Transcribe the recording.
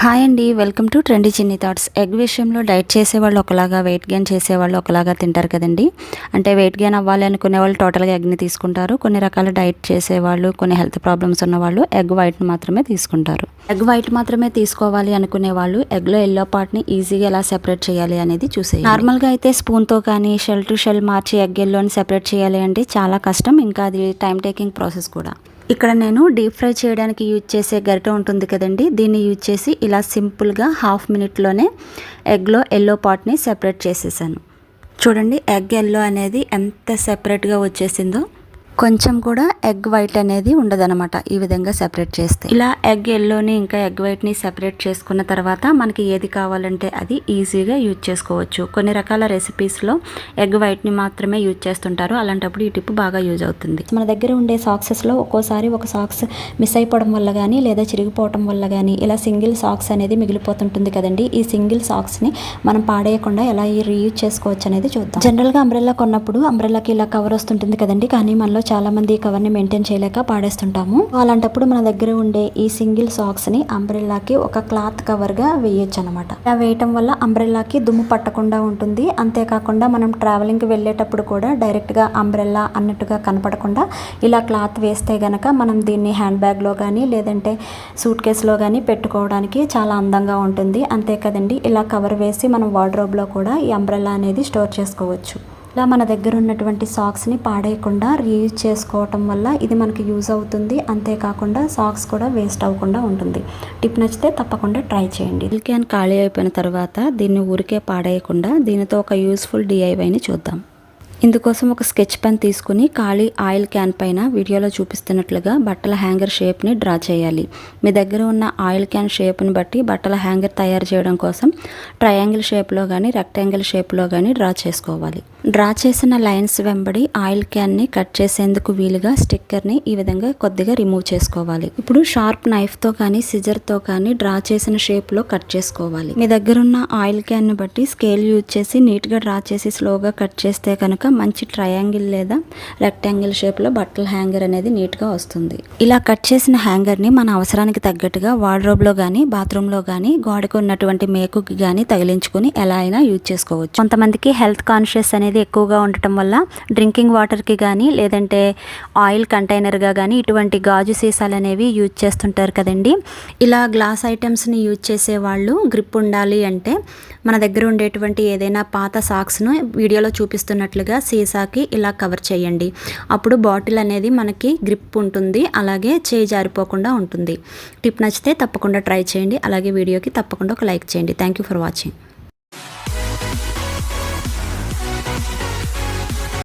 Hi అండి welcome to Trendy Chinni Thoughts. Egg విషయంలో diet చేసేవాళ్ళు ఒకలాగా వెయిట్ గెయిన్ చేసేవాళ్ళు ఒకలాగా తింటారు కదండి. అంటే వెయిట్ గెయిన్ అవ్వాలి అనుకునే వాళ్ళు టోటల్గా ఎగ్ని తీసుకుంటారు. కొన్ని రకాల డైట్ చేసేవాళ్ళు కొన్ని హెల్త్ ప్రాబ్లమ్స్ ఉన్న వాళ్ళు ఎగ్ వైట్ని మాత్రమే తీసుకుంటారు. ఎగ్ వైట్ మాత్రమే తీసుకోవాలి అనుకునే వాళ్ళు ఎగ్లో ఎల్లో పార్ట్ని ఈజీగా ఎలా సెపరేట్ చేయాలి అనేది చూసే నార్మల్గా అయితే స్పూన్తో కానీ షెల్ టు షెల్ మార్చి ఎగ్ ఎల్లోని సెపరేట్ చేయాలి అంటే చాలా కష్టం. ఇంకా అది టైం టేకింగ్ ప్రాసెస్ కూడా. ఇక్కడ నేను డీప్ ఫ్రై చేయడానికి యూజ్ చేసే గరిట ఉంటుంది కదండి. దీన్ని యూజ్ చేసి ఇలా సింపుల్గా హాఫ్ మినిట్లోనే ఎగ్లో ఎల్లో పార్ట్ని సెపరేట్ చేసేసాను. చూడండి ఎగ్ ఎల్లో అనేది ఎంత సెపరేట్గా వచ్చేసిందో. కొంచెం కూడా ఎగ్ వైట్ అనేది ఉండదనమాట ఈ విధంగా సెపరేట్ చేస్తే. ఇలా ఎగ్ ఎల్లోని ఇంకా ఎగ్ వైట్ని సెపరేట్ చేసుకున్న తర్వాత మనకి ఏది కావాలంటే అది ఈజీగా యూజ్ చేసుకోవచ్చు. కొన్ని రకాల రెసిపీస్లో ఎగ్ వైట్ని మాత్రమే యూజ్ చేస్తుంటారు. అలాంటప్పుడు ఈ టిప్ బాగా యూజ్ అవుతుంది. మన దగ్గర ఉండే సాక్సెస్లో ఒక్కోసారి ఒక సాక్స్ మిస్ అయిపోవడం వల్ల కానీ లేదా చిరిగిపోవడం వల్ల కానీ ఇలా సింగిల్ సాక్స్ అనేది మిగిలిపోతుంటుంది కదండి. ఈ సింగిల్ సాక్స్ని మనం పాడేయకుండా ఎలా రీయూజ్ చేసుకోవచ్చు అనేది చూద్దాం. జనరల్గా అంబ్రెల్లా కొన్నప్పుడు అంబ్రెల్లాకి ఇలా కవర్ వస్తుంటుంది కదండి. కానీ మనలో చాలా మంది ఈ కవర్ని మెయింటైన్ చేయలేక పాడేస్తుంటాము. అలాంటప్పుడు మన దగ్గర ఉండే ఈ సింగిల్ సాక్స్ని అంబ్రెల్లాకి ఒక క్లాత్ కవర్గా వేయొచ్చు అనమాట ఇలా వేయటం వల్ల అంబ్రెల్లాకి దుమ్ము పట్టకుండా ఉంటుంది. అంతేకాకుండా మనం ట్రావెలింగ్కి వెళ్ళేటప్పుడు కూడా డైరెక్ట్గా అంబ్రెల్లా అన్నట్టుగా కనపడకుండా ఇలా క్లాత్ వేస్తే గనక మనం దీన్ని హ్యాండ్ బ్యాగ్లో కానీ లేదంటే సూట్ కేసులో కానీ పెట్టుకోవడానికి చాలా అందంగా ఉంటుంది. అంతే కదండి ఇలా కవర్ వేసి మనం వార్డ్రోబ్లో కూడా ఈ అంబ్రెల్లా అనేది స్టోర్ చేసుకోవచ్చు. ఇలా మన దగ్గర ఉన్నటువంటి సాక్స్ని పాడేయకుండా రీయూజ్ చేసుకోవటం వల్ల ఇది మనకి యూజ్ అవుతుంది. అంతేకాకుండా సాక్స్ కూడా వేస్ట్ అవ్వకుండా ఉంటుంది. టిప్ నచ్చితే తప్పకుండా ట్రై చేయండి. మిల్క్ క్యాన్ ఖాళీ అయిపోయిన తర్వాత దీన్ని ఊరికే పాడేయకుండా దీనితో ఒక యూస్ఫుల్ డిఐవైని చూద్దాం. ఇందుకోసం ఒక స్కెచ్ పెన్ తీసుకుని ఖాళీ ఆయిల్ క్యాన్ పైన వీడియోలో చూపిస్తున్నట్లుగా బట్టల హ్యాంగర్ షేప్ని డ్రా చేయాలి. మీ దగ్గర ఉన్న ఆయిల్ క్యాన్ షేప్ని బట్టి బట్టల హ్యాంగర్ తయారు చేయడం కోసం ట్రయాంగిల్ షేప్లో కానీ రెక్టాంగిల్ షేప్లో కానీ డ్రా చేసుకోవాలి. డ్రా చేసిన లైన్స్ వెంబడి ఆయిల్ క్యాన్ని కట్ చేసేందుకు వీలుగా స్టిక్కర్ని ఈ విధంగా కొద్దిగా రిమూవ్ చేసుకోవాలి. ఇప్పుడు షార్ప్ నైఫ్తో కానీ సిజర్తో కానీ డ్రా చేసిన షేప్లో కట్ చేసుకోవాలి. మీ దగ్గర ఉన్న ఆయిల్ క్యాన్ని బట్టి స్కేల్ యూజ్ చేసి నీట్గా డ్రా చేసి స్లోగా కట్ చేస్తే కనుక మంచి ట్రయాంగిల్ లేదా రెక్టాంగిల్ షేప్లో బట్టల హ్యాంగర్ అనేది నీట్గా వస్తుంది. ఇలా కట్ చేసిన హ్యాంగర్ని మన అవసరానికి తగ్గట్టుగా వార్డ్రోబ్లో కానీ బాత్రూంలో కానీ గోడకు ఉన్నటువంటి మేకుకి కానీ తగిలించుకొని ఎలా అయినా యూజ్ చేసుకోవచ్చు. కొంతమందికి హెల్త్ కాన్షియస్ అనేది ఎక్కువగా ఉండటం వల్ల డ్రింకింగ్ వాటర్కి కానీ లేదంటే ఆయిల్ కంటైనర్గా కానీ ఇటువంటి గాజు సీసాలు అనేవి యూజ్ చేస్తుంటారు కదండి. ఇలా గ్లాస్ ఐటమ్స్ని యూజ్ చేసే వాళ్ళు గ్రిప్ ఉండాలి అంటే మన దగ్గర ఉండేటువంటి ఏదైనా పాత సాక్స్ను వీడియోలో చూపిస్తున్నట్లుగా సీసాకి ఇలా కవర్ చేయండి. అప్పుడు బాటిల్ అనేది మనకి గ్రిప్ ఉంటుంది. అలాగే చేయి జారిపోకుండా ఉంటుంది. టిప్ నచ్చితే తప్పకుండా ట్రై చేయండి. అలాగే వీడియోకి తప్పకుండా ఒక లైక్ చేయండి. Thank you for watching